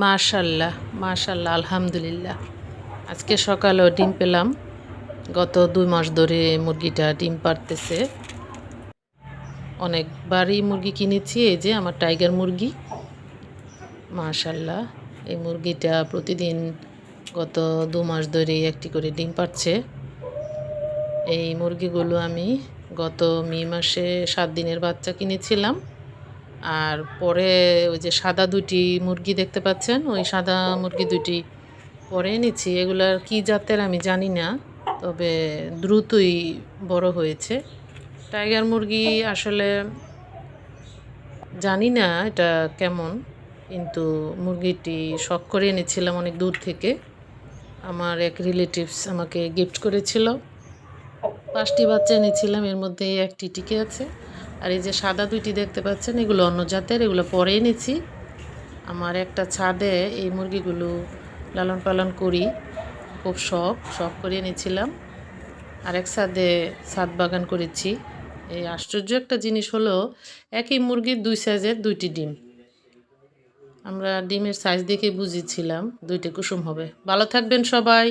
মাশাল্লাহ মাশাল্লাহ, আলহামদুলিল্লাহ। আজকে সকালেও ডিম পেলাম। গত দুই মাস ধরে মুরগিটা ডিম পারতেছে। অনেকবারই মুরগি কিনেছি, এই যে আমার টাইগার মুরগি। মাশাল্লাহ, এই মুরগিটা প্রতিদিন গত দু মাস ধরে একটি করে ডিম পাচ্ছে এই মুরগিগুলো আমি গত মে মাসে সাত দিনের বাচ্চা কিনেছিলাম। আর পরে ওই যে সাদা দুটি মুরগি দেখতে পাচ্ছেন, ওই সাদা মুরগি দুটি পরে এনেছি। এগুলার কি জাতের আমি জানি না, তবে দ্রুতই বড় হয়েছে। টাইগার মুরগি আসলে জানি না এটা কেমন, কিন্তু মুরগিটি শখ করে এনেছিলাম অনেক দূর থেকে। আমার এক রিলেটিভস আমাকে গিফট করেছিল। পাঁচটি বাচ্চা এনেছিলাম, এর মধ্যে একটি টিকে আছে। আর এই যে সাদা দুইটি দেখতে পাচ্ছেন, এগুলো অন্য জাতের, এগুলো পরে এনেছি আমার একটা ছাদে এই মুরগিগুলো লালন পালন করি, খুব শখ শখ করে এনেছিলাম আর এক ছাদে ছাদ বাগান করেছি। এই আশ্চর্য একটা জিনিস হলো, একই মুরগির দুই সাইজের দুইটি ডিম। আমরা ডিমের সাইজ দেখে বুঝেছিলাম, দুইটি কুসুম হবে। ভালো থাকবেন সবাই।